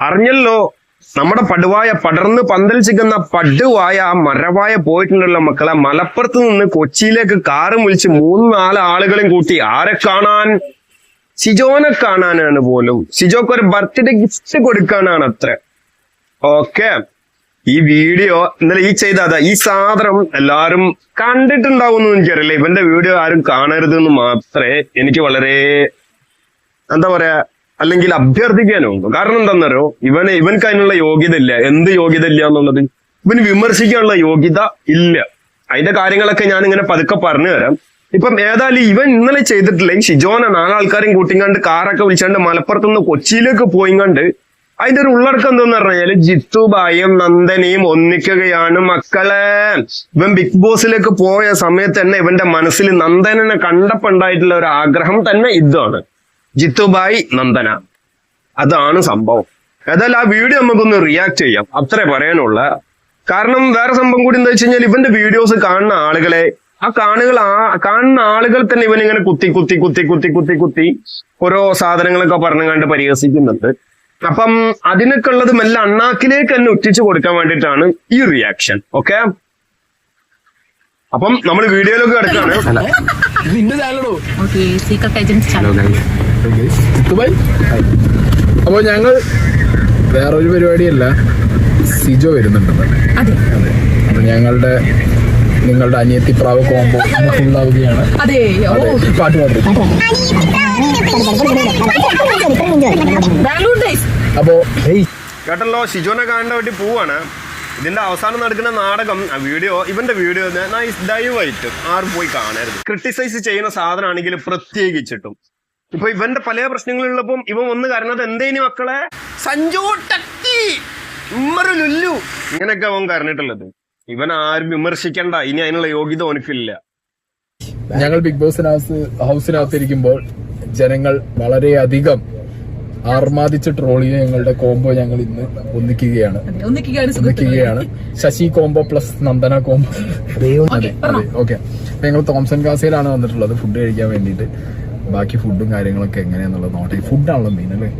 അറിഞ്ഞല്ലോ. നമ്മുടെ പടുവായ പടർന്ന് പന്തലിച്ചിക്കുന്ന പടുവായ ആ മരവായ പോയിട്ടുണ്ടല്ലോ മക്കളെ. മലപ്പുറത്ത് നിന്ന് കൊച്ചിയിലേക്ക് കാറും വിളിച്ച് മൂന്ന് നാല് ആളുകളും കൂട്ടി. ആരെ കാണാൻ? സിജോനെ കാണാനാണ് പോലും. സിജോക്ക് ഒരു ബർത്ത്ഡേ ഗിഫ്റ്റ് കൊടുക്കാനാണ് അത്ര. ഓക്കെ. ഈ വീഡിയോ ഇന്നലെ ഈ ചെയ്ത അതാ ഈ സാധനം എല്ലാരും കണ്ടിട്ടുണ്ടാവും എന്ന് എനിക്കറിയില്ല. ഇവന്റെ വീഡിയോ ആരും കാണരുത് എന്ന് മാത്രമേ എനിക്ക് വളരെ എന്താ പറയാ അല്ലെങ്കിൽ അഭ്യർത്ഥിക്കാനുണ്ട് കാരണം എന്താണെന്നറിയോ ഇവന് ഇവൻക്ക് അതിനുള്ള യോഗ്യത ഇല്ല. എന്ത് യോഗ്യത ഇല്ല എന്നുള്ളത്? ഇവന് വിമർശിക്കാനുള്ള യോഗ്യത ഇല്ല. അതിന്റെ കാര്യങ്ങളൊക്കെ ഞാൻ ഇങ്ങനെ പതുക്കെ പറഞ്ഞു തരാം. ഇപ്പം ഏതായാലും ഇവൻ ഇന്നലെ ചെയ്തിട്ടില്ല ഈ ഷിജോനെ നാലാൾക്കാരെയും കൂട്ടിങ്ങാണ്ട് കാറൊക്കെ വിളിച്ചാണ്ട് മലപ്പുറത്ത് നിന്ന് കൊച്ചിയിലേക്ക് പോയിങ്ങാണ്ട് അതിന്റെ ഒരു ഉള്ളടക്കം എന്താന്ന് ജിത്തു ജിത്തുബായും നന്ദനയും ഒന്നിക്കുകയാണ് മക്കളെ. ഇവൻ ബിഗ് ബോസിലേക്ക് പോയ സമയത്ത് തന്നെ ഇവന്റെ മനസ്സിൽ നന്ദനനെ കണ്ടപ്പുണ്ടായിട്ടുള്ള ഒരു ആഗ്രഹം തന്നെ ഇതാണ്. ജിത്തുബായി നന്ദന. അതാണ് സംഭവം. ഏതായാലും ആ വീഡിയോ നമുക്കൊന്ന് റിയാക്ട് ചെയ്യാം. അത്രേ പറയാനുള്ള. കാരണം വേറെ സംഭവം കൂടി എന്താ വെച്ച് കഴിഞ്ഞാൽ ഇവന്റെ വീഡിയോസ് കാണുന്ന ആളുകളെ ആ കാണുകൾ ആ കാണുന്ന ആളുകൾ തന്നെ ഇവൻ ഇങ്ങനെ കുത്തി കുത്തി കുത്തി കുത്തി കുത്തി കുത്തി ഓരോ സാധനങ്ങളൊക്കെ പറഞ്ഞു കണ്ട് പരിഹസിക്കുന്നുണ്ട്. അപ്പം അതിനൊക്കെ ഉള്ളത് മെല്ലെ അണ്ണാക്കിലേക്ക് തന്നെ ഒറ്റിച്ചു കൊടുക്കാൻ വേണ്ടിയിട്ടാണ് ഈ റിയാക്ഷൻ ഓക്കെ അപ്പം നമ്മൾ വീഡിയോയിലൊക്കെ കിടക്കാണ് നിന്റെ ചാനലോ ഓക്കെ സീക്രട്ട് ഏജൻസ് അപ്പോൾ ഞങ്ങൾ വേറൊരു പരിപാടിയല്ല സിജോ വരുന്നുണ്ടെന്ന്. അതെ. അതെ അപ്പൊ ഞങ്ങളുടെ നിങ്ങളുടെ അനിയത്തി പ്രാവ് കോമ്പോ ഉണ്ടാവുകയാണ്. അതെ. ഓ. അതെ പാട്ട് പാടും അപ്പോ കേട്ടല്ലോ ഷിജോനെ കാണേണ്ട വേണ്ടി പോവാണ്. ഇതിന്റെ അവസാനം നടക്കുന്ന നാടകം ആ വീഡിയോ ഇവന്റെ വീഡിയോ ദയവായിട്ടും ദയവായിട്ട് ആരും പോയി കാണരുത്. ക്രിട്ടിസൈസ് ചെയ്യുന്ന സാധനമാണെങ്കിൽ പ്രത്യേകിച്ചിട്ടും. ഇപ്പൊ ഇവന്റെ പല പ്രശ്നങ്ങളുള്ളപ്പം ഇവൻ ഒന്ന് കരണത് എന്തേനി മക്കളെ? സഞ്ജു ടക്കി ലുല്ലു. ഇങ്ങനെയൊക്കെ അവൻ കരഞ്ഞിട്ടുള്ളത്. ഇവൻ ആരും വിമർശിക്കണ്ട. ഇനി അതിനുള്ള യോഗ്യത ഓനക്കില്ല. ഞങ്ങൾ ബിഗ് ബോസ് ഹൗസിനകത്ത് ഇരിക്കുമ്പോൾ ജനങ്ങൾ വളരെയധികം ആർമാദിച്ച് ട്രോൾ ചെയ്ത് ഞങ്ങളുടെ കോംബോ ഞങ്ങൾ ഇന്ന് ഒന്നിക്കുകയാണ്. ഒന്നിക്കുകയാണ് ഒന്നിക്കുകയാണ്. Sasi combo plus Nandana combo. അതെ അതെ ഓക്കെ. അപ്പൊ ഞങ്ങൾ തോംസൺ കാസയിലാണ് വന്നിട്ടുള്ളത് ഫുഡ് കഴിക്കാൻ വേണ്ടിയിട്ട്. ബാക്കി ഫുഡും കാര്യങ്ങളൊക്കെ എങ്ങനെയാന്നുള്ളത് നോട്ടെ ഫുഡാണല്ലോ മെയിൻ അല്ലേ?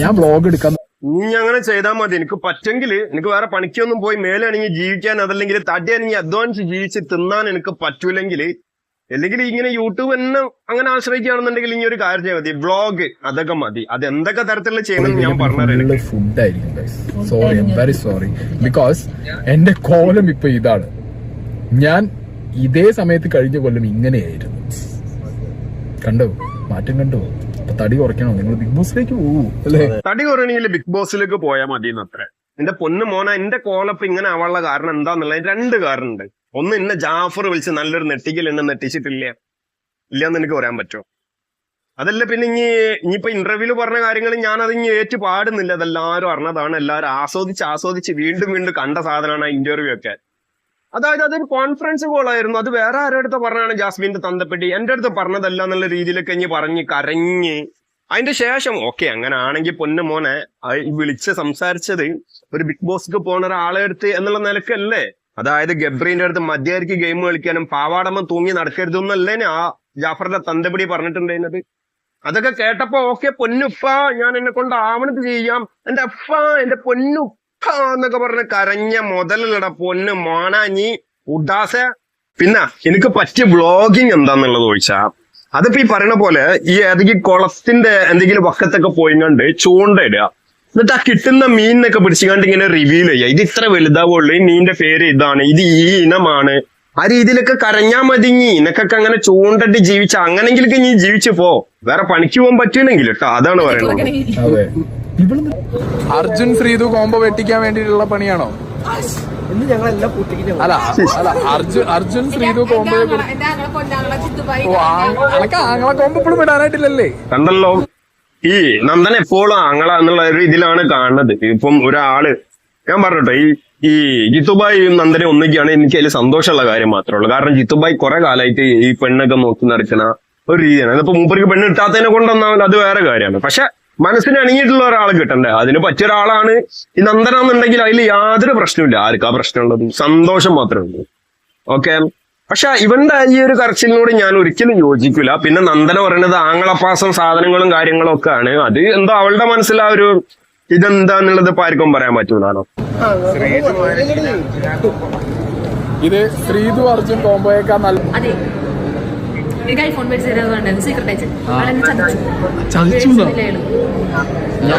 ഞാൻ ബ്ലോഗ് എടുക്കാൻ നീ അങ്ങനെ ചെയ്താൽ മതി. എനിക്ക് പറ്റെങ്കിൽ എനിക്ക് വേറെ പണിക്കൊന്നും പോയി മേലെ അണിഞ്ഞ് ജീവിക്കാൻ അതല്ലെങ്കിൽ തടി അണിഞ്ഞ് അധ്വാനിച്ച് ജീവിച്ച് തിന്നാൻ എനിക്ക് പറ്റൂലെങ്കിൽ അല്ലെങ്കിൽ ഇങ്ങനെ യൂട്യൂബ് എന്നെ അങ്ങനെ ആശ്രയിക്കുകയാണെന്നുണ്ടെങ്കിൽ ഇനി ഒരു കാര്യം ചെയ്യാൻ മതി. വ്ളോഗ് അതൊക്കെ മതി. അത് എന്തൊക്കെ തരത്തിലുള്ള ചെയ്യണം ഞാൻ പറഞ്ഞു ഫുഡ് ആയിരിക്കും സോറി വെരി സോറി ബിക്കോസ് എന്റെ കോലം ഇപ്പൊ ഇതാണ്. ഞാൻ ഇതേ സമയത്ത് കഴിഞ്ഞ കൊല്ലം ഇങ്ങനെയായിരുന്നു. കണ്ടോ? മാറ്റം കണ്ടോ? അപ്പൊ തടി കുറയ്ക്കണോ. നിങ്ങൾ ബിഗ് ബോസിലേക്ക് പോകൂ അല്ലേ? തടി കുറയണെങ്കിൽ ബിഗ് ബോസിലേക്ക് പോയാൽ മതി എന്നത്ര എന്റെ പൊന്നു മോന എന്റെ കോളപ്പ് ഇങ്ങനെ ആവാനുള്ള കാരണം എന്താന്നുള്ളത് രണ്ട് കാരണമുണ്ട്. ഒന്ന് എന്നെ ജാഫർ വിളിച്ച് നല്ലൊരു നെട്ടിക്കൽ എന്നെ നെട്ടിച്ചിട്ടില്ല ഇല്ലാന്ന് എനിക്ക് പറയാൻ പറ്റുമോ? അതല്ല പിന്നെ ഇനി ഇനിയിപ്പോ ഇന്റർവ്യൂൽ പറഞ്ഞ കാര്യങ്ങൾ ഞാൻ അത് ഇനി ഏറ്റു പാടുന്നില്ല. അതെല്ലാരും അറിഞ്ഞതാണ്. എല്ലാവരും ആസ്വദിച്ച് ആസ്വദിച്ച് വീണ്ടും വീണ്ടും കണ്ട സാധനമാണ് ഇന്റർവ്യൂ ഒക്കെ. അതായത് അതൊരു കോൺഫറൻസ് കോൾ ആയിരുന്നു. അത് വേറെ ആരുടെ അടുത്ത് പറഞ്ഞാണ് ജാസ്മിന്റെ തന്തപ്പെട്ടി? എന്റെ അടുത്ത് പറഞ്ഞതല്ല എന്നുള്ള രീതിയിലൊക്കെ ഇനി പറഞ്ഞ് കരഞ്ഞ്. അതിന്റെ ശേഷം ഓക്കെ അങ്ങനെ ആണെങ്കിൽ പൊന്നു മോനെ വിളിച്ച് സംസാരിച്ചത് ഒരു ബിഗ് ബോസ്ക്ക് പോണ ഒരാളെ അടുത്ത് എന്നുള്ള നിലക്കല്ലേ? അതായത് ഗബ്രീന്റെ അടുത്ത് മധ്യായിരിക്കും ഗെയിം കളിക്കാനും പാവാടമ്മ തൂങ്ങി നടക്കരുതെന്നല്ലേ ആ ജാഫറിന്റെ തന്തപിടി പറഞ്ഞിട്ടുണ്ടായിരുന്നത്. അതൊക്കെ കേട്ടപ്പോ ഓക്കെ പൊന്നുപ്പ ഞാൻ എന്നെ കൊണ്ട് ആവണത് ചെയ്യാം. എന്റെ അപ്പ എന്റെ പൊന്നുപ്പ എന്നൊക്കെ പറഞ്ഞ് കരഞ്ഞ മുതലല്ലട പൊന്ന് മോണാഞ്ഞി ഉദാസ. പിന്നെ എനിക്ക് പറ്റിയ വ്ളോഗിങ് എന്താന്നുള്ളത് ചോദിച്ചാ അതിപ്പോ ഈ പറയണ പോലെ ഈ ഏതെങ്കിലും കുളത്തിന്റെ എന്തെങ്കിലും വക്കത്തൊക്കെ പോയിങ്ങണ്ട് ഇടുക. എന്നിട്ട് ആ കിട്ടുന്ന മീനിനൊക്കെ പിടിച്ചുകൊണ്ട് ഇങ്ങനെ റിവ്യൂ ചെയ്യുക. ഇത് ഇത്ര വലുതാവുള്ളൂ നീന്റെ പേര് ഇതാണ് ഇത് ഈ ഇനമാണ്. ആ രീതിയിലൊക്കെ കരഞ്ഞാ മതി നീ നിനക്കൊക്കെ അങ്ങനെ ചൂണ്ടിട്ട് ജീവിച്ച. അങ്ങനെങ്കിലൊക്കെ നീ ജീവിച്ചു പോ. വേറെ പണിക്ക് പോകാൻ പറ്റൂലെങ്കിൽ കേട്ടോ അതാണ് പറയുന്നത് അർജുൻ ശ്രീതു കോംബോ വെട്ടിക്കാൻ വേണ്ടിയിട്ടുള്ള പണിയാണോ? അല്ല അല്ല അർജുൻ അർജുൻ ശ്രീതു കോംബോ ഓ അനക്ക് ആങ്ങളെ കോംബോ ഇപ്പോഴും വിടാനായിട്ടില്ലല്ലേ കണ്ടല്ലോ. ഈ നന്ദൻ എപ്പോഴും ആങ്ങള എന്നുള്ള ഒരു ഇതിലാണ് കാണുന്നത്. ഇപ്പം ഒരാൾ ഞാൻ പറഞ്ഞോട്ടെ ഈ ഈ ജിത്തുബായും നന്ദനെ ഒന്നിക്കുകയാണ് എനിക്ക് അതിൽ സന്തോഷമുള്ള കാര്യം മാത്രമേ ഉള്ളൂ. കാരണം ജിത്തുബായ് കുറെ കാലമായിട്ട് ഈ പെണ്ണൊക്കെ നോക്കി നടക്കുന്ന ഒരു രീതിയാണ്. അതിപ്പോ മൂപ്പർക്ക് പെണ്ണ് കിട്ടാത്തതിനെ കൊണ്ടൊന്നാവില്ല അത് വേറെ കാര്യമാണ്. പക്ഷെ മനസ്സിന് അണിഞ്ഞിട്ടുള്ള ഒരാൾ കിട്ടണ്ടേ? അതിന് പറ്റിയ ഒരാളാണ്. ഈ നന്ദന എന്നുണ്ടെങ്കിൽ അതിൽ യാതൊരു പ്രശ്നമില്ല ആർക്കാ പ്രശ്നമുള്ളത്? സന്തോഷം മാത്രമേ ഉള്ളൂ. ഓക്കെ? പക്ഷെ ഇവന്റെ ഈ ഒരു കരച്ചിലിനോട് ഞാൻ ഒരിക്കലും യോജിക്കില്ല പിന്നെ നന്ദന പറയുന്നത് ആങ്ങളപ്പാസം സാധനങ്ങളും കാര്യങ്ങളും ഒക്കെ ആണ് അത് എന്തോ അവളുടെ മനസ്സിൽ ആ ഒരു ഇതെന്താന്നുള്ളത് ഇപ്പൊ ആർക്കും പറയാൻ പറ്റൂലാണോ? ഇത് ശ്രീതു അർജുൻ കോമ്പോയേക്കാൾ നല്ല അതെ. എനിക്ക് ഐഫോൺ മേടിച്ച് തരാതെ വേണ്ടായിരുന്നു സീക്രട്ട് അയച്ചു അവളെന്നെ ചതിച്ചു.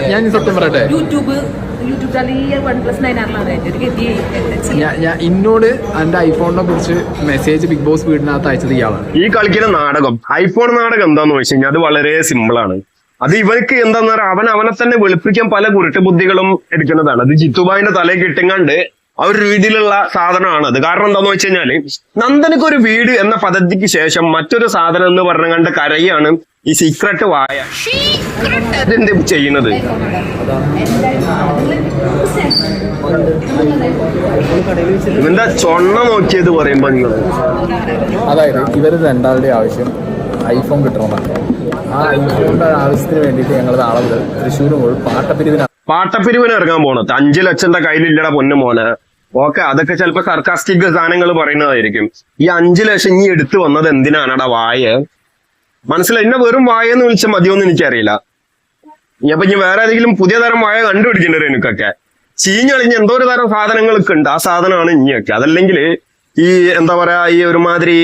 ഞാൻ- സത്യം പറയട്ടെ. യൂട്യൂബ് ഇന്നോട് എന്റെ ഐഫോണിനെ കുറിച്ച് മെസ്സേജ് ബിഗ് ബോസ് വീടിനകത്ത് അയച്ചത് ഇയാളാണ്. ഈ കളിക്കുന്ന നാടകം ഐഫോൺ നാടകം എന്താന്ന് വെച്ച് കഴിഞ്ഞാൽ അത് വളരെ സിമ്പിൾ ആണ്. അത് ഇവർക്ക് എന്താന്ന് പറയാ അവൻ അവനെ തന്നെ വെളുപ്പിക്കാൻ പല കുരുട്ട് ബുദ്ധികളും എടുക്കുന്നതാണ്. അത് ജിത്തുബായിന്റെ തലയിൽ കിട്ടുങ്ങാണ്ട് ആ ഒരു രീതിയിലുള്ള സാധനമാണ് അത്. കാരണം എന്താന്ന് വെച്ച് കഴിഞ്ഞാൽ നന്ദനക്ക് ഒരു വീട് എന്ന പദ്ധതിക്ക് ശേഷം മറ്റൊരു സാധനം എന്ന് പറഞ്ഞുകൊണ്ട് കരയാണ് ഈ സീക്രട്ട് വായ. ഇതെന്ത് ചെയ്യുന്നത്? ഇവന്റെ ചൊണ്ണ നോക്കിയത് പറയുമ്പോ നിങ്ങൾ അതായത് ഇവർ രണ്ടാളുടെ ആവശ്യം ഐഫോൺ കിട്ടണമെന്നാണ്. ആ ഐഫോണിന്റെ ആവശ്യത്തിന് വേണ്ടിയിട്ട് ഞങ്ങൾ നാളെ മുതൽ തൃശ്ശൂർ മുതൽ പാട്ടപ്പിരിവിനാണ് പാട്ടപ്പിരിവിന് ഇറങ്ങാൻ പോണത്. അഞ്ചു ലക്ഷന്റെ കയ്യിലില്ലട പൊന്നു മോനെ. ഓക്കെ അതൊക്കെ ചിലപ്പോ സർക്കാസ്റ്റിക് സാധനങ്ങൾ പറയുന്നതായിരിക്കും. ഈ അഞ്ചു ലക്ഷം ഇനി എടുത്തു വന്നത് എന്തിനാണടാ വായ? മനസ്സിലായി? എന്നെ വെറും വായ എന്ന് വിളിച്ചാൽ മതിയോന്ന് എനിക്കറിയില്ല. അപ്പൊ ഇനി വേറെ ഏതെങ്കിലും പുതിയ തരം വായ കണ്ടുപിടിക്കേണ്ടി എനിക്കൊക്കെ. ചീഞ്ഞളിഞ്ഞ് എന്തോ ഒരു തരം സാധനങ്ങളൊക്കെ ഉണ്ട്. ആ സാധനമാണ് ഇനിയൊക്കെ. അതല്ലെങ്കിൽ ഈ എന്താ പറയാ ഈ ഒരുമാതിരി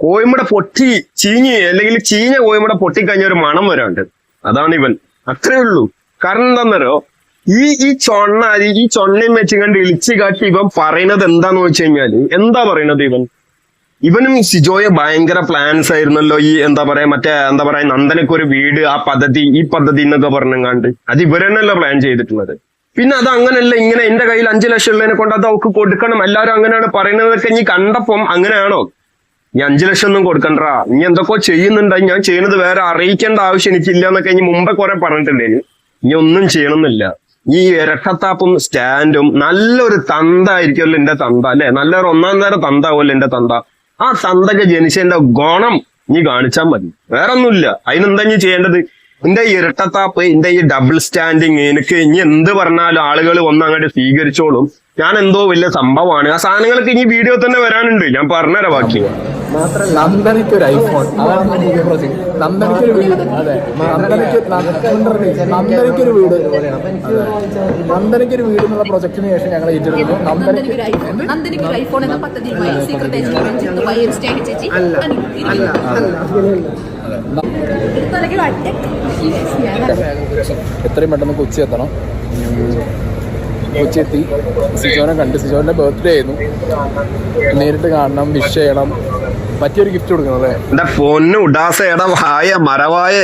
കോയമ്പട പൊട്ടി ചീഞ്ഞ് അല്ലെങ്കിൽ ചീഞ്ഞ കോയമ്പട പൊട്ടിക്കഴിഞ്ഞ ഒരു മണം വരാണ്ട് അതാണ് ഇവൻ. അത്രേ ഉള്ളൂ. കാരണം എന്താന്നറിയോ ഈ ഈ ചൊണ്ണ ഈ ചൊണ്ണയും വെച്ച് കണ്ട് ഇളിച്ചു കാട്ടി ഇവൻ പറയുന്നത് എന്താന്ന് വെച്ച് കഴിഞ്ഞാൽ എന്താ പറയണത് ഇവൻ? ഇവനും സിജോയെ ഭയങ്കര പ്ലാൻസ് ആയിരുന്നല്ലോ ഈ എന്താ പറയാ മറ്റേ എന്താ പറയാ നന്ദനക്ക് ഒരു വീട് ആ പദ്ധതി ഈ പദ്ധതി എന്നൊക്കെ പറഞ്ഞങ്ങാണ്ട്. അത് ഇവരെന്നല്ല പ്ലാൻ ചെയ്തിട്ടുള്ളത്? പിന്നെ അത് അങ്ങനല്ല ഇങ്ങനെ എന്റെ കയ്യിൽ അഞ്ചു ലക്ഷം ഉള്ളതിനെ കൊണ്ട് അത് അവക്ക് കൊടുക്കണം. എല്ലാവരും അങ്ങനെയാണ് പറയുന്നതൊക്കെ ഇനി കണ്ടപ്പം അങ്ങനെയാണോ? നീ അഞ്ചു ലക്ഷം ഒന്നും കൊടുക്കണ്ടാ. നീ എന്തൊക്കെ ചെയ്യുന്നുണ്ടായി ഞാൻ ചെയ്യുന്നത് വേറെ അറിയിക്കേണ്ട ആവശ്യം എനിക്കില്ല എന്നൊക്കെ ഇനി മുമ്പേ കുറെ പറഞ്ഞിട്ടുണ്ടേന്. നീ ഒന്നും ചെയ്യണമെന്നില്ല ഈ ഇരട്ടത്താപ്പും സ്റ്റാൻഡും നല്ലൊരു തന്തായിരിക്കുമല്ലോ എന്റെ തന്ത അല്ലെ? നല്ലൊരു ഒന്നാം തരം തന്താവുമല്ലോ എന്റെ തന്ത. ആ തന്തക്ക് ജനിച്ചതിന്റെ ഗുണം നീ കാണിച്ചാൽ മതി. വേറെ ഒന്നുമില്ല അതിനെന്താ നീ ചെയ്യേണ്ടത്? എന്റെ ഈ ഇരട്ടത്താപ്പ് എന്റെ ഈ ഡബിൾ സ്റ്റാൻഡിങ് എനിക്ക് ഇനി എന്ത് പറഞ്ഞാലും ആളുകൾ ഒന്ന് അങ്ങോട്ട് സ്വീകരിച്ചോളും. ഞാൻ എന്തോ വലിയ സംഭവമാണ്. ആ സാധനങ്ങളൊക്കെ ഇനി വീഡിയോ തന്നെ വരാനുണ്ട്. ഞാൻ പറഞ്ഞുതരാം ബാക്കി. നന്ദനയ്ക്ക് ഒരു ഐഫോൺ. നന്ദനയ്ക്ക് ഒരു വീട്. അതെ. നന്ദനയ്ക്ക് നന്ദനയ്ക്ക് ഒരു വീട്. അതെ. നന്ദനയ്ക്ക് ഒരു വീട് എന്നുള്ള പ്രൊജക്ടിന് ശേഷം ഞങ്ങൾ ഏറ്റെടുക്കുന്നു. നന്ദനയ്ക്ക് ചേച്ചി. എടുത്തല്ലെങ്കിൽ എത്രയും പെട്ടെന്ന് കൊച്ചി എത്തണം കൊച്ചി എത്തി സിജോനെ കണ്ട് സിജോന്റെ ബർത്ത്ഡേ ആയിരുന്നു. നേരിട്ട് കാണണം വിഷ് ചെയ്യണം. പറ്റിയൊരു ഗിഫ്റ്റ് കൊടുക്കണം അല്ലേ? എന്റെ പൊന്നു ഉഡാസ എടാ വായ മരവായ.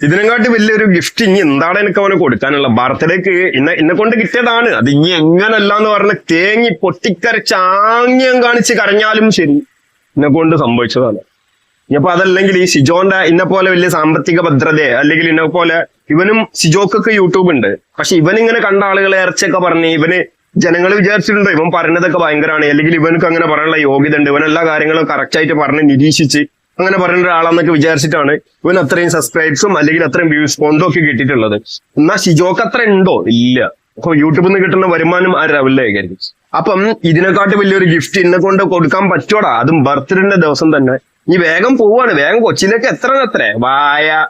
ഇതിനെക്കാട്ടി വലിയൊരു ഗിഫ്റ്റ് ഇനി എന്താണ് എനിക്ക് അവന് കൊടുക്കാനുള്ള ബർത്ത്ഡേക്ക് ഇന്നെ എന്നെ കൊണ്ട് കിട്ടിയതാണ്. അത് ഇനി എങ്ങനല്ല എന്ന് പറഞ്ഞ തേങ്ങി പൊട്ടിക്കരച്ച് ആംഗ്യം കാണിച്ച് കരഞ്ഞാലും ശരി. എന്നെ കൊണ്ട് സംഭവിച്ചതാണ്. ഇനിയിപ്പോ അതല്ലെങ്കിൽ ഈ ഷിജോന്റെ ഇന്നെ പോലെ വലിയ സാമ്പത്തിക ഭദ്രതയെ അല്ലെങ്കിൽ ഇന്നെ പോലെ ഇവനും സിജോക്കൊക്കെ യൂട്യൂബ് ഉണ്ട്. പക്ഷെ ഇവൻ ഇങ്ങനെ കണ്ട ആളുകളെ ഇറച്ചൊക്കെ പറഞ്ഞ് ഇവന് ജനങ്ങൾ വിചാരിച്ചിട്ടുണ്ടോ. ഇവൻ പറഞ്ഞതൊക്കെ ഭയങ്കരമാണ്. അല്ലെങ്കിൽ ഇവനക്ക് അങ്ങനെ പറയാനുള്ള യോഗ്യത ഉണ്ട്. ഇവൻ എല്ലാ കാര്യങ്ങളും കറക്റ്റ് ആയിട്ട് പറഞ്ഞ് നിരീക്ഷിച്ച് അങ്ങനെ പറയുന്ന ഒരാളാന്നൊക്കെ വിചാരിച്ചിട്ടാണ് ഇവൻ അത്രയും സബ്സ്ക്രൈബ്സും അല്ലെങ്കിൽ അത്രയും വ്യൂസ് ഫോണ്ടും ഒക്കെ കിട്ടിയിട്ടുള്ളത്. എന്നാ ഷിജോക്ക് അത്ര ഉണ്ടോ? ഇല്ല. അപ്പൊ യൂട്യൂബിൽ നിന്ന് കിട്ടുന്ന വരുമാനം ആ ലെവലിലേക്കായിരിക്കും അപ്പം ഇതിനെക്കാട്ട് വലിയൊരു ഗിഫ്റ്റ് ഇന്നെ കൊണ്ട് കൊടുക്കാൻ പറ്റോടാ അതും ബർത്ത്ഡേന്റെ ദിവസം തന്നെ. ഈ വേഗം പോവാണ്. വേഗം കൊച്ചിയിലേക്ക് എത്ര എത്ര വായ.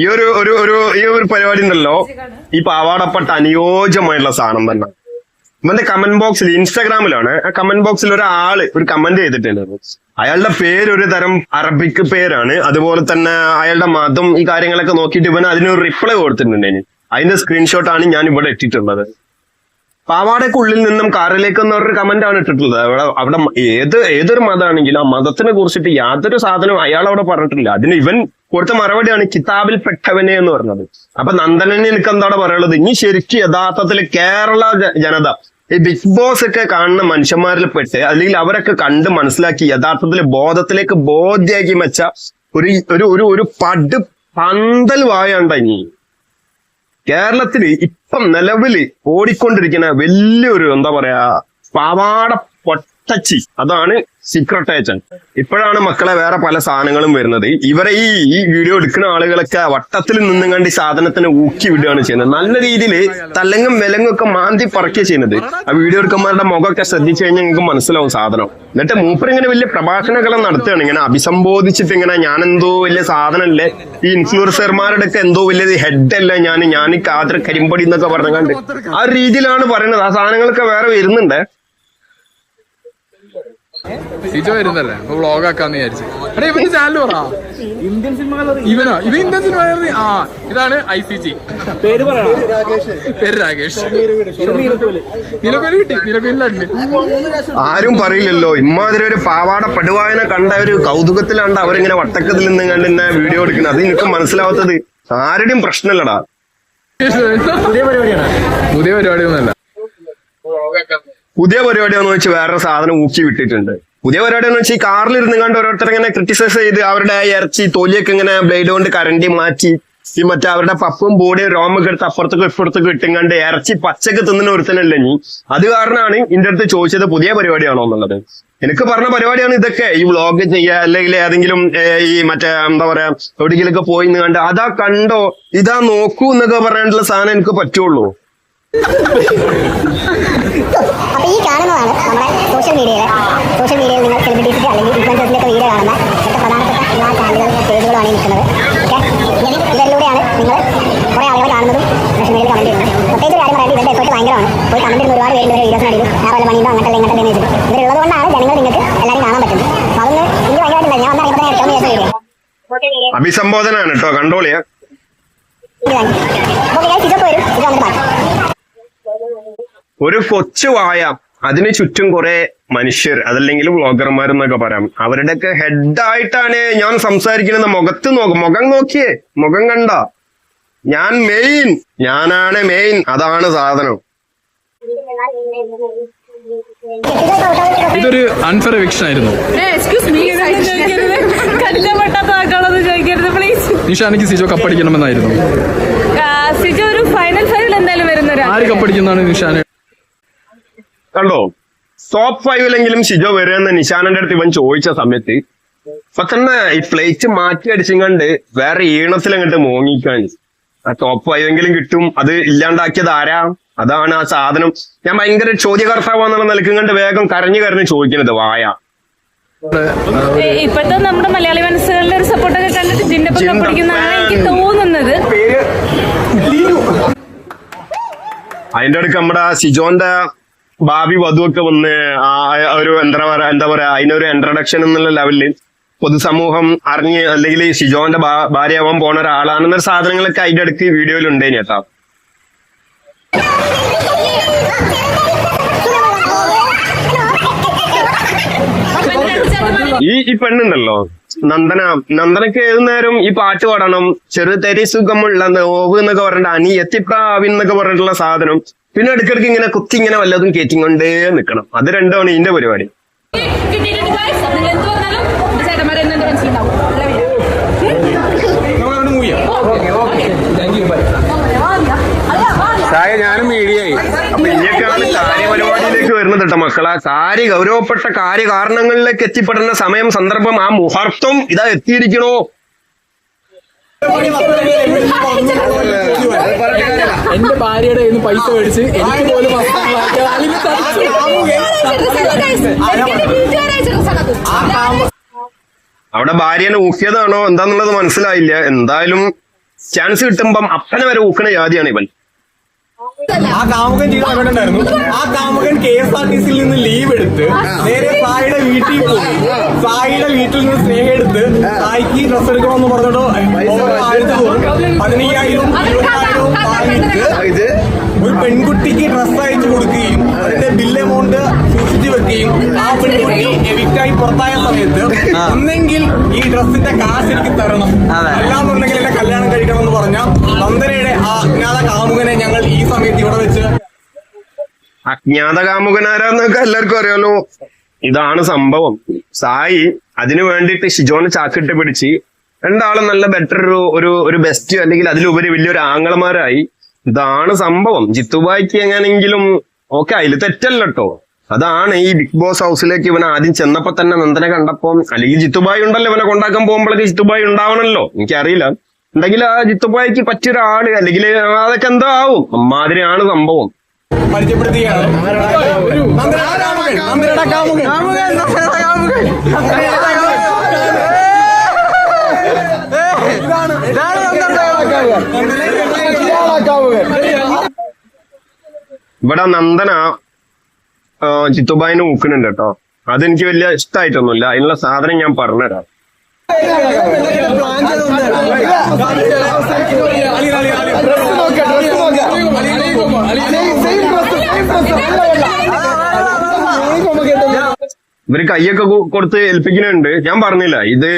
ഈ ഒരു ഒരു ഒരു ഈ ഒരു പരിപാടി ഉണ്ടല്ലോ. ഈ പാവാടപ്പെട്ട അനുയോജ്യമായിട്ടുള്ള സാധനം തന്നെ. ഇവന്റെ കമന്റ് ബോക്സിൽ ഇൻസ്റ്റാഗ്രാമിലാണ്. ആ കമന്റ് ബോക്സിൽ ഒരാൾ ഒരു കമന്റ് ചെയ്തിട്ടുണ്ട്. അയാളുടെ പേര് ഒരു തരം അറബിക് പേരാണ്. അതുപോലെ തന്നെ അയാളുടെ മതം ഈ കാര്യങ്ങളൊക്കെ നോക്കിയിട്ട് ഇവൻ അതിനൊരു റിപ്ലൈ കൊടുത്തിട്ടുണ്ട് അതിന്റെ സ്ക്രീൻഷോട്ടാണ് ഞാൻ ഇവിടെ ഇട്ടിട്ടുള്ളത്. പാവാടക്കുള്ളിൽ നിന്നും കാറിലേക്ക് എന്ന് പറഞ്ഞൊരു കമന്റ് ആണ് ഇട്ടിട്ടുള്ളത്. അവിടെ അവിടെ ഏത് ഏതൊരു മതമാണെങ്കിലും ആ മതത്തിനെ കുറിച്ചിട്ട് യാതൊരു സാധനവും അയാൾ അവിടെ പറഞ്ഞിട്ടില്ല. അതിന് ഇവൻ കൊടുത്ത മറുപടിയാണ് കിതാബിൽ പെട്ടവനെ എന്ന് പറഞ്ഞത്. അപ്പൊ നന്ദനന് എനിക്ക് എന്താണ് പറയുള്ളത് ഇനി ശരിക്കും യഥാർത്ഥത്തിൽ കേരള ജനത ഈ ബിഗ് ബോസ് ഒക്കെ കാണുന്ന മനുഷ്യന്മാരിൽ പെട്ട് അല്ലെങ്കിൽ അവരൊക്കെ കണ്ട് മനസ്സിലാക്കി യഥാർത്ഥത്തിൽ ബോധത്തിലേക്ക് ബോധ്യാക്കി വെച്ച ഒരു ഒരു ഒരു പട് പന്തൽ വായണ്ട ഇനി? കേരളത്തിൽ ഇപ്പം നിലവിൽ ഓടിക്കൊണ്ടിരിക്കുന്ന വലിയൊരു എന്താ പറയാ പാവാട പൊട്ട ടച്ച് അതാണ് സീക്രട്ട് ഏജന്റ് ഇപ്പോഴാണ് മക്കളെ വേറെ പല സാധനങ്ങളും വരുന്നത്. ഇവരെ ഈ ഈ വീഡിയോ എടുക്കുന്ന ആളുകളൊക്കെ വട്ടത്തിൽ നിന്നും കണ്ട് സാധനത്തിനെ ഊക്കി വിടുകയാണ് ചെയ്യുന്നത്. നല്ല രീതിയിൽ തലങ്ങും വിലങ്ങും ഒക്കെ മാന്തി പറക്കുക ചെയ്യുന്നത്. ആ വീഡിയോ എടുക്കന്മാരുടെ മുഖമൊക്കെ ശ്രദ്ധിച്ചു കഴിഞ്ഞാൽ നിങ്ങൾക്ക് മനസ്സിലാവും സാധനം. എന്നിട്ട് മൂപ്പർ ഇങ്ങനെ വലിയ പ്രഭാഷണങ്ങളും നടത്തുകയാണ്. ഇങ്ങനെ അഭിസംബോധിച്ചിട്ട് ഇങ്ങനെ ഞാൻ എന്തോ വലിയ സാധനമല്ലേ? ഈ ഇൻഫ്ലുവൻസർമാരുടെ ഒക്കെ എന്തോ വലിയ ഹെഡ് അല്ല ഞാൻ? ഞാൻ ഈ കാതർ കരിമ്പടി എന്നൊക്കെ പറഞ്ഞു കണ്ട് ആ രീതിയിലാണ് പറയുന്നത്. ആ സാധനങ്ങളൊക്കെ വേറെ വരുന്നുണ്ട്. സിജോ വരുന്നല്ലേ അപ്പൊ വ്ളോഗ് ആക്കാന്ന് വിചാരിച്ചു. എടാ ഇവന്റെ ചാനൽ പറ ഇന്ത്യൻ സിനിമ ഇവനോ? ഇവ ഇന്ത്യൻ സിനിമ ആ ഇതാണ് ഐ സി ജി. പേര് പേര് രാകേഷ്. നിലക്കൊരു കിട്ടി. നിലക്കൊരു ആരും പറയില്ലല്ലോ. ഇമ്മാതിരി ഒരു പാവാട പടുവായനെ കണ്ട ഒരു കൗതുകത്തിലാണ്ട് അവരിങ്ങനെ വട്ടക്കത്തിൽ നിന്ന് കണ്ട് ഇന്ന വീഡിയോ എടുക്കുന്നത് അത് എനിക്ക് മനസ്സിലാവാത്തത് ആരുടെയും പ്രശ്നമല്ലടാ. പുതിയ പരിപാടിയാണ്. പുതിയ പരിപാടിയൊന്നുമല്ല. പുതിയ പരിപാടിയാന്ന് വെച്ച് വേറൊരു സാധനം ഊക്കി വിട്ടിട്ടുണ്ട്. പുതിയ പരിപാടി എന്ന് വെച്ചാൽ ഈ കാറിൽ ഇരുന്ന് കണ്ട് ഓരോരുത്തർ ഇങ്ങനെ ക്രിറ്റിസൈസ് ചെയ്ത് അവരുടെ ഇറച്ചി തൊലിയൊക്കെ ഇങ്ങനെ ബ്ലേഡ് കൊണ്ട് കരണ്ടി മാറ്റി ഈ മറ്റേ അവരുടെ പപ്പും ബോഡിയും രോമൊക്കെ എടുത്ത് അപ്പുറത്തേക്ക് ഇപ്പുറത്തേക്ക് ഇട്ടും കണ്ട് ഇറച്ചി പച്ചക്ക് തിന്നുന്ന ഒരുത്തനല്ലേ നീ? അത് കാരണമാണ് ഇന്റെ അടുത്ത് ചോദിച്ചത് പുതിയ പരിപാടിയാണോ എന്നുള്ളത്. എനിക്ക് പറഞ്ഞ പരിപാടിയാണ് ഇതൊക്കെ. ഈ വ്ളോഗ് ചെയ്യുക അല്ലെങ്കിൽ ഏതെങ്കിലും ഈ മറ്റേ എന്താ പറയാ എവിടെയെങ്കിലൊക്കെ പോയി കണ്ട് അതാ കണ്ടോ ഇതാ നോക്കൂ എന്നൊക്കെ പറയാനുള്ള സാധനം എനിക്ക് പറ്റുള്ളൂ. അപ്പോൾ ഈ കാണുന്നതാണ് നമ്മുടെ സോഷ്യൽ മീഡിയയിലെ സോഷ്യൽ മീഡിയയിൽ നിങ്ങൾ സെലിബ്രിറ്റീസിന്റെ അല്ലെങ്കിൽ ഇൻഫ്ലുവൻസേഴ്സിന്റെ വീഡിയോ കാണുന്ന ഏറ്റവും പ്രധാനപ്പെട്ട എല്ലാ ചാനലുകളും പേജുകളുമാണ് നിൽക്കുന്നത്. ഓക്കെ ഇതിലൂടെയാണ് നിങ്ങൾ കുറെ ആളുകൾ കാണുന്നതും സോഷ്യൽ മീഡിയയിൽ കമന്റ് ചെയ്യുന്നത്. പ്രത്യേകിച്ച് ഒരു കാര്യം പറയാം ഇവരുടെ എഫേർട്ട് ഭയങ്കരമാണ്. പോയി കമന്റ് ചെയ്യുന്ന ഒരുപാട് പേര് ഇവരുടെ വീഡിയോസ് കണ്ടിരുന്നു ആ പോലെ പണിയുണ്ടോ അങ്ങനത്തെ ഇങ്ങനത്തെ എന്ന് വെച്ചിട്ട് ഇവരുള്ളത് കൊണ്ടാണ് ജനങ്ങൾ നിങ്ങൾക്ക് എല്ലാവരും കാണാൻ പറ്റുന്നത്. അപ്പോൾ അതൊന്ന് എനിക്ക് ഭയങ്കരമായിട്ടുണ്ടായി ഞാൻ വിചാരിച്ച വീഡിയോ അഭിസംബോധനാണ് കേട്ടോ കണ്ടോളിയാ അപ്പോൾ ഞാൻ സിജോ വരും സിജോ വന്നിട്ട് മാറ്റും ഒരു കൊച്ചു വായ അതിന് ചുറ്റും കുറെ മനുഷ്യർ അതല്ലെങ്കിൽ വ്ളോഗർമാർ എന്നൊക്കെ പറയാം. അവരുടെയൊക്കെ ഹെഡായിട്ടാണ് ഞാൻ സംസാരിക്കുന്നത്. മുഖത്ത് നോക്ക് മുഖം നോക്കിയേ മുഖം കണ്ട. ഞാൻ മെയിൻ ഞാനാണ് മെയിൻ അതാണ് സാധനം. ഇതൊരു അൺഫെയർ എവിക്ഷൻ ആയിരുന്നു. നിഷാനിക്ക് സിജോ കപ്പടിക്കണമെന്നായിരുന്നു. സിജോ ഒരു ഫൈനൽ ഫൈവിൽ എന്തായാലും വരുന്ന ഒരു ആര് കപ്പടിക്കുന്നതാണ് നിഷാന്? കണ്ടോ? ടോപ്പ് ഫൈവിലെങ്കിലും ഷിജോ വരുമെന്ന് നിശാനന്റെ അടുത്ത് ഇവൻ ചോദിച്ച സമയത്ത്. ഇപ്പൊ തന്നെ ഈ പ്ലേറ്റ് മാറ്റി അടിച്ചിങ്ങണ്ട് കണ്ട് വേറെ ഈണത്തിൽ അങ്ങോട്ട് മോങ്ങിക്കാൻ ആ ടോപ്പ് ഫൈവ് എങ്കിലും കിട്ടും. അത് ഇല്ലാണ്ടാക്കിയത് ആരാ? അതാണ് ആ സാധനം. ഞാൻ ഭയങ്കര ചോദ്യകർത്താവാന്നുള്ള നിലക്കും കണ്ട് വേഗം കരഞ്ഞു കരഞ്ഞ് ചോദിക്കുന്നത് വായ. ഇപ്പോഴത്തെ നമ്മുടെ മലയാളി മനസ്സുകളുടെ ഒരു സപ്പോർട്ടൊക്കെ കണ്ടിട്ട്. കപ്പടിക്കുന്നതാണ് എനിക്ക് തോന്നുന്നത്. അതിന്റെ അടുക്ക് നമ്മുടെ ആ സിജോന്റെ ഭാവി വധുവൊക്കെ വന്ന് ആ ഒരു എന്താ പറയാ എന്താ പറയാ അതിനൊരു ഇൻട്രഡക്ഷൻ എന്നുള്ള ലെവലിൽ പൊതുസമൂഹം അറിഞ്ഞ് അല്ലെങ്കിൽ ഷിജോന്റെ ഭാര്യയാവാൻ പോണ ഒരാളാണെന്നൊരു സാധനങ്ങളൊക്കെ അതിന്റെ അടുത്ത് വീഡിയോയിൽ ഉണ്ടേനി കേട്ടോ. ഈ ഈ പെണ്ണുണ്ടല്ലോ. നന്ദന നന്ദനക്ക് ഏത് നേരം ഈ പാട്ട് പാടണം? ചെറുതരി സുഖമുള്ള നോവ് എന്നൊക്കെ പറഞ്ഞിട്ട് അനി എത്തിപ്രാവിൻ എന്നൊക്കെ പറഞ്ഞിട്ടുള്ള സാധനം. പിന്നെ ഇടയ്ക്കിടയ്ക്ക് ഇങ്ങനെ കുത്തി ഇങ്ങനെ വല്ലതും കയറ്റിക്കൊണ്ടേ നിൽക്കണം അത് രണ്ടാണ് ഇതിന്റെ പരിപാടി. മനസ്സിലുണ്ടാവും ഞാനും മീഡിയായി. അപ്പൊ ഇനിയൊക്കെയാണ് കാര്യപരിപാടിയിലേക്ക് വരുന്നത് കേട്ടോ മക്കളെ. കാര്യ ഗൗരവപ്പെട്ട കാര്യകാരണങ്ങളിലേക്ക് എത്തിപ്പെടുന്ന സമയം സന്ദർഭം ആ മുഹൂർത്തം ഇതാ എത്തിയിരിക്കണോ. എന്റെ ഭാര്യയുടെ കയ്യിൽ നിന്ന് പൈസ മേടിച്ച് എനിക്ക് പോലും. അവിടെ ഭാര്യനെ ഊക്കിയതാണോ? എന്താന്നുള്ളത് മനസ്സിലായില്ല. എന്തായാലും ചാൻസ് കിട്ടുമ്പം അപ്പനെ വരെ ഊക്കണ ജാതിയാണ് ഇവൻ. ആ കാമുകൻ ചെയ്ത കണ്ടിട്ടുണ്ടായിരുന്നു ആ കാമുകൻ കെ എസ് ആർ ടി സിയിൽ നിന്ന് ലീവ് എടുത്ത് നേരെ സായിയുടെ വീട്ടിൽ പോയി. സായിയുടെ വീട്ടിൽ നിന്ന് സ്നേഹം എടുത്ത് സായിക്ക് ഡ്രസ് എടുക്കണമെന്ന് പറഞ്ഞിട്ട്? ആയിരത്തി പതിനയ്യായിരവും ഇരുപതിനായിരവും വാങ്ങിയിട്ട് ഒരു പെൺകുട്ടിക്ക് ഡ്രസ് അയച്ചു കൊടുക്കുകയും അതിന്റെ ബില്ല് എമൗണ്ട് സൂക്ഷിച്ചു വെക്കുകയും ആ പെൺകുട്ടി എവിക്റ്റായി പുറത്തായ സമയത്ത് ഒന്നെങ്കിൽ ഈ ഡ്രസ്സിന്റെ കാശ് എനിക്ക് തരണം. അല്ലാന്നുണ്ടെങ്കിൽ എന്നെ കല്യാണം കഴിക്കണം എന്ന് പറഞ്ഞ നന്ദനയുടെ ആ അജ്ഞാത കാമുകനെ ഞങ്ങൾ ഈ സമയത്ത് ഇവിടെ വെച്ച് അജ്ഞാത കാമുകനാരാന്നൊക്കെ എല്ലാവർക്കും അറിയാലോ. ഇതാണ് സംഭവം. സായി അതിനു വേണ്ടിയിട്ട് ഷിജോനെ ചാക്കിട്ട് പിടിച്ച് രണ്ടാളും നല്ല ബെറ്റർ ഒരു ഒരു ബെസ്റ്റ് അല്ലെങ്കിൽ അതിലുപരി വലിയൊരു ആങ്ങളമാരായി. ഇതാണ് സംഭവം. ജിത്തുബായിക്ക് എങ്ങനെങ്കിലും ഓക്കെ അതിൽ തെറ്റല്ല അതാണ് ഈ ബിഗ് ബോസ് ഹൗസിലേക്ക് ഇവൻ ആദ്യം ചെന്നപ്പോ തന്നെ നന്ദനെ കണ്ടപ്പോ അല്ലെങ്കിൽ ജിത്തുബായി ഉണ്ടല്ലോ ഇവനെ കൊണ്ടാക്കാൻ പോകുമ്പോഴേക്ക് ജിത്തുബായി ഉണ്ടാവണല്ലോ. എനിക്കറിയില്ല. ഉണ്ടെങ്കിൽ ആ ജിത്തുബായിക്ക് പറ്റിയൊരാൾ അല്ലെങ്കിൽ അതൊക്കെ എന്തോ ആവും. അമ്മാതിരിയാണ് സംഭവം. പരിചയപ്പെടുത്തുകയാണ് ഇവിടെ നന്ദന ചിത്തുബായിന് ഊക്കുന്നുണ്ട് കേട്ടോ അതെനിക്ക് വലിയ ഇഷ്ടമായിട്ടൊന്നുമില്ല അതിനുള്ള സാധനം ഞാൻ പറഞ്ഞുതരാം ഇവർ കൈയൊക്കെ കൊ- കൊടുത്ത് ഏൽപ്പിക്കുന്നുണ്ട്. ഞാൻ പറഞ്ഞില്ല ഇത്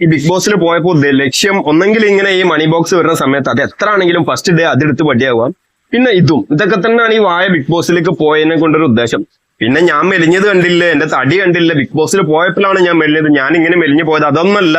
ഈ ബിഗ് ബോസിൽ പോയപ്പോ ലക്ഷ്യം ഒന്നെങ്കിലും ഇങ്ങനെ ഈ മണി ബോക്സ് വരുന്ന സമയത്ത് അത് എത്ര ആണെങ്കിലും ഫസ്റ്റ് ഡേ അതെടുത്ത് പടിയാവാം. പിന്നെ ഇതും ഇതൊക്കെ തന്നെയാണ് ഈ വായ ബിഗ് ബോസിലേക്ക് പോയതിനെ കൊണ്ടൊരു ഉദ്ദേശം. പിന്നെ ഞാൻ മെലിഞ്ഞത് കണ്ടില്ല എന്റെ തടി കണ്ടില്ല. ബിഗ് ബോസിൽ പോയപ്പോഴാണ് ഞാൻ മെലിഞ്ഞത് ഞാൻ ഇങ്ങനെ മെലിഞ്ഞു പോയത്. അതൊന്നല്ല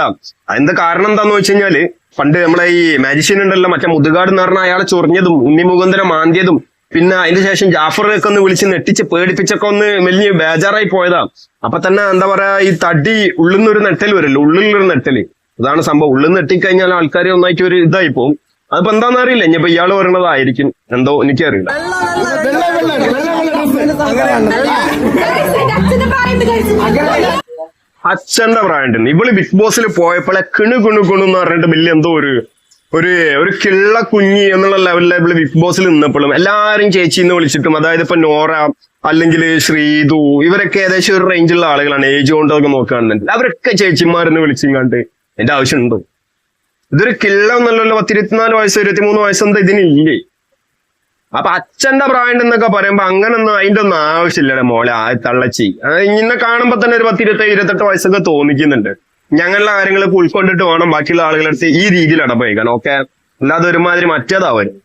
അതിന്റെ കാരണം എന്താന്ന് വെച്ച് കഴിഞ്ഞാൽ പണ്ട് നമ്മളെ ഈ മാജിഷ്യൻ ഉണ്ടല്ലോ മറ്റേ മുതുകാട് എന്ന് പറഞ്ഞ അയാളെ ചൊറിഞ്ഞതും ഉണ്ണിമുഖന്തരം മാന്തിയതും പിന്നെ അതിന് ശേഷം ജാഫറിനൊക്കെ ഒന്ന് വിളിച്ച് നെട്ടിച്ച് പേടിപ്പിച്ചൊക്കെ ഒന്ന് മെലിഞ്ഞ് ബേജാറായി പോയതാ. അപ്പൊ തന്നെ എന്താ പറയാ ഈ തടി ഉള്ളിൽ നിന്നൊരു നെട്ടൽ വരല്ലോ ഉള്ളിലൊരു നെട്ടൽ. അതാണ് സംഭവം. ഉള്ളിൽ നെട്ടിക്കഴിഞ്ഞാൽ ആൾക്കാർ ഒന്നായിട്ട് ഒരു ഇതായി പോകും. അതിപ്പോ എന്താന്ന് അറിയില്ല ഇനിയിപ്പോ ഇയാൾ പറയണതായിരിക്കും. എന്തോ എനിക്കറിയില്ല അച്ഛന്റെ പ്രായം ഇവൾ ബിഗ് ബോസിൽ പോയപ്പോഴെ കിണു കിണു കിണു എന്ന് പറഞ്ഞിട്ട് വലിയ എന്തോ ഒരു ഒരു ഒരു കിള്ള കുഞ്ഞി എന്നുള്ള ലെവലിൽ ഇവിടെ ബിഗ് ബോസിൽ നിന്നപ്പോഴും എല്ലാവരും ചേച്ചി എന്ന് വിളിച്ചിട്ടും അതായത് ഇപ്പൊ നോറ അല്ലെങ്കിൽ ശ്രീതു ഇവരൊക്കെ ഏകദേശം ഒരു റേഞ്ചുള്ള ആളുകളാണ്. ഏജ് കൊണ്ടൊക്കെ നോക്കുകയാണെന്നുണ്ടെങ്കിൽ അവരൊക്കെ ചേച്ചിമാരെന്ന് വിളിച്ചും കണ്ട് എന്റെ ആവശ്യമുണ്ടോ. ഇതൊരു കിള്ള എന്നല്ലല്ലോ പത്തിരുപത്തിനാല് വയസ്സ് ഇരുപത്തിമൂന്ന് വയസ്സെന്താ ഇതിനില്ലേ? അപ്പൊ അച്ഛന്റെ പ്രായം എന്നൊക്കെ പറയുമ്പോ അങ്ങനെ ഒന്നും അതിന്റെ ഒന്നും ആവശ്യമില്ലടെ മോളെ ആ തള്ളച്ചി. ഇന്നെ കാണുമ്പോ തന്നെ ഒരു പത്തിരുപത്തി ഇരുപത്തെട്ട് വയസ്സൊക്കെ തോന്നിക്കുന്നുണ്ട്. ഞങ്ങളുടെ കാര്യങ്ങളൊക്കെ ഉൾക്കൊണ്ടിട്ട് വേണം ബാക്കിയുള്ള ആളുകളുടെ അടുത്ത് ഈ രീതിയിൽ ഇടപഴകാൻ ഓക്കെ അല്ലാതെ ഒരുമാതിരി മറ്റേതാവരും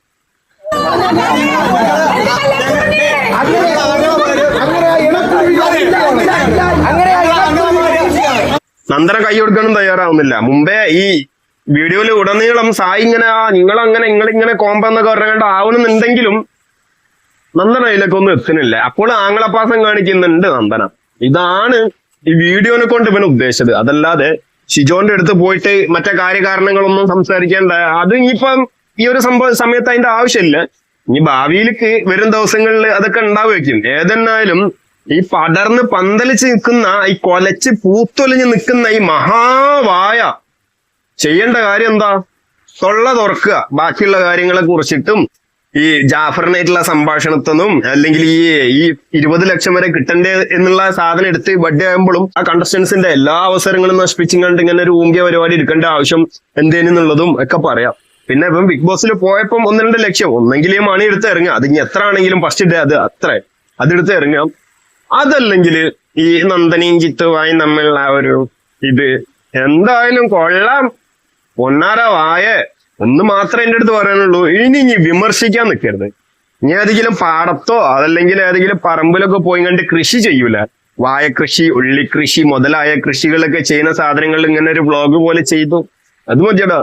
നന്ദന കൈ കൊടുക്കാനും തയ്യാറാവുന്നില്ല. മുമ്പേ ഈ വീഡിയോയിൽ ഉടനീളം സായി ഇങ്ങനെ നിങ്ങൾ അങ്ങനെ നിങ്ങൾ ഇങ്ങനെ കോമ്പെന്നൊക്കെ പറഞ്ഞാണ്ട് ആവണമെന്നുണ്ടെങ്കിലും നന്ദന അതിലൊക്കെ ഒന്നും എത്തുന്നില്ല. അപ്പോൾ ആംഗ്ലപാസം കാണിക്കുന്നുണ്ട് നന്ദന. ഇതാണ് ഈ വീഡിയോനെ കൊണ്ട് ഇവൻ ഉദ്ദേശിച്ചത്. അതല്ലാതെ ഷിജോന്റെ അടുത്ത് പോയിട്ട് മറ്റേ കാര്യകാരണങ്ങളൊന്നും സംസാരിക്കേണ്ട. അത് ഇനിയിപ്പം ഈ ഒരു സംഭവ സമയത്ത് അതിന്റെ ആവശ്യമില്ല. ഇനി ഭാവിയിലേക്ക് വരും ദിവസങ്ങളിൽ അതൊക്കെ ഉണ്ടാവുമായിരിക്കും. ഏതെന്നായാലും ഈ പടർന്ന് പന്തലിച്ച് നിൽക്കുന്ന ഈ കൊലച്ച് പൂത്തൊലിഞ്ഞ് നിൽക്കുന്ന ഈ മഹാവായ ചെയ്യേണ്ട കാര്യം എന്താ? തൊള്ള തുറക്കുക. ബാക്കിയുള്ള കാര്യങ്ങളെ കുറിച്ചിട്ടും ഈ ജാഫറിനായിട്ടുള്ള സംഭാഷണത്തൊന്നും അല്ലെങ്കിൽ ഈ ഈ ഇരുപത് ലക്ഷം വരെ കിട്ടണ്ടേ എന്നുള്ള സാധനം എടുത്ത് ബഡ് ആകുമ്പോഴും ആ കണ്ടസ്റ്റൻസിന്റെ എല്ലാ അവസരങ്ങളും നശിപ്പിച്ചും ഇങ്ങനെ ഒരു ഊമ്പിയ പരിപാടി എടുക്കേണ്ട ആവശ്യം എന്തേനെന്നുള്ളതും ഒക്കെ പറയാം. പിന്നെ ഇപ്പം ബിഗ് ബോസിൽ പോയപ്പം ഒന്ന് രണ്ട് ലക്ഷം. ഒന്നെങ്കിൽ മണി എടുത്ത് ഇറങ്ങുക. അത് ഇനി എത്ര ആണെങ്കിലും ഫസ്റ്റ് ഡേ അത് അത്ര. അതെടുത്ത് ഇറങ്ങാം അതല്ലെങ്കിൽ ഈ നന്ദനയും ചിത്തുവായും തമ്മിലുള്ള ആ ഒരു ഇത് എന്തായാലും കൊള്ളാം. ഒന്നാറ വായ ഒന്ന് മാത്രമേ എന്റെ അടുത്ത് പറയാനുള്ളൂ. ഇനി ഇനി വിമർശിക്കാൻ നിൽക്കരുത്. ഇനി ഏതെങ്കിലും പാടത്തോ അതല്ലെങ്കിൽ ഏതെങ്കിലും പറമ്പിലൊക്കെ പോയി കണ്ട് കൃഷി ചെയ്യൂല. വായ കൃഷി ഉള്ളി കൃഷി മുതലായ കൃഷികളൊക്കെ ചെയ്യുന്ന സാധനങ്ങൾ ഇങ്ങനെ ഒരു വ്ളോഗ് പോലെ ചെയ്തു. അത് മതിയടാ.